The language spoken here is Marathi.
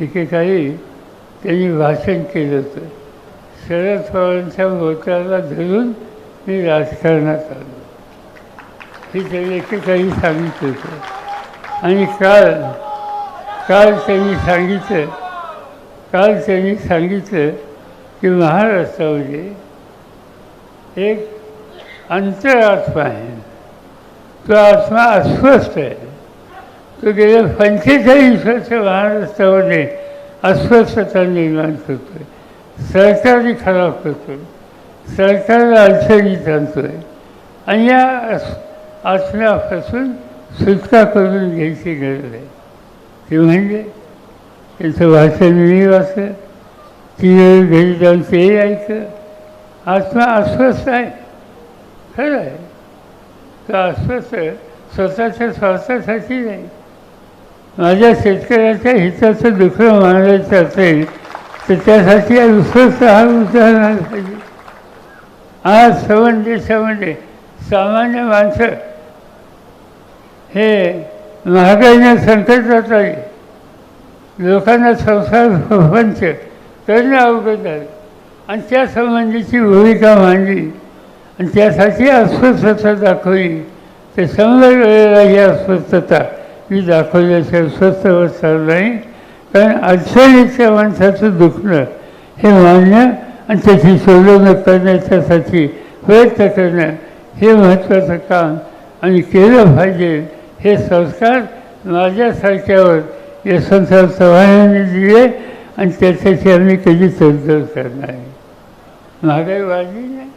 एकेकाळी त्यांनी भाषण केलं होतं. शरद पवारांच्या मोत्याला धरून मी राजकारणात आलो. हे त्यांनी एकेकाळी सांगितलं होतं. आणि काल काल त्यांनी सांगितलं काल त्यांनी सांगितलं की महाराष्ट्रामध्ये एक अंतरात्मा आहे. तो आत्मा अस्वस्थ आहे. तो गेल्या पंचेचाळीस वर्ष महाराष्ट्रामध्ये अस्वस्थता निर्माण करतो आहे सरकारही खराब करतो आहे सरकारला अडचणीत आहे आणि या अस- सुटका करून घ्यायची गरज आहे. ते म्हणजे त्यांचं भाषण मी वाचलं. ती घरी जाऊन ते ऐकलं. आत्मा अस्वस्थ आहे. खरं आहे. तो अस्वस्थ स्वतःच्या स्वार्थासाठी नाही. माझ्या शेतकऱ्याच्या हिताचं दुसरं मांडायचं असेल तर त्यासाठी अस्वस्थ हा उदाहरण पाहिजे. आज सवंडे सवंडे सामान्य माणसं हे महागाईने संकटात आली लोकांना संसार पंच करणं अवगत झालं. आणि त्या संबंधीची भूमिका मांडली. आणि त्यासाठी अस्वस्थता दाखवली. तर शंभर वेळेला ही अस्वस्थता. मी दाखवल्याशिवाय स्वस्थ बसणार नाही. कारण अडचणीच्या माणसाचं दुखणं हे मान्य आणि त्याची सोडवणूक करण्याच्यासाठी प्रयत्न करणं हे महत्त्वाचं काम आणि केलं पाहिजे हे संस्कार माझ्यासारख्यावर यशवंतराव चव्हाणांनी दिले आणि त्याच्याशी आम्ही कधी तडजोड करणार नाही. महागाई वाढली नाही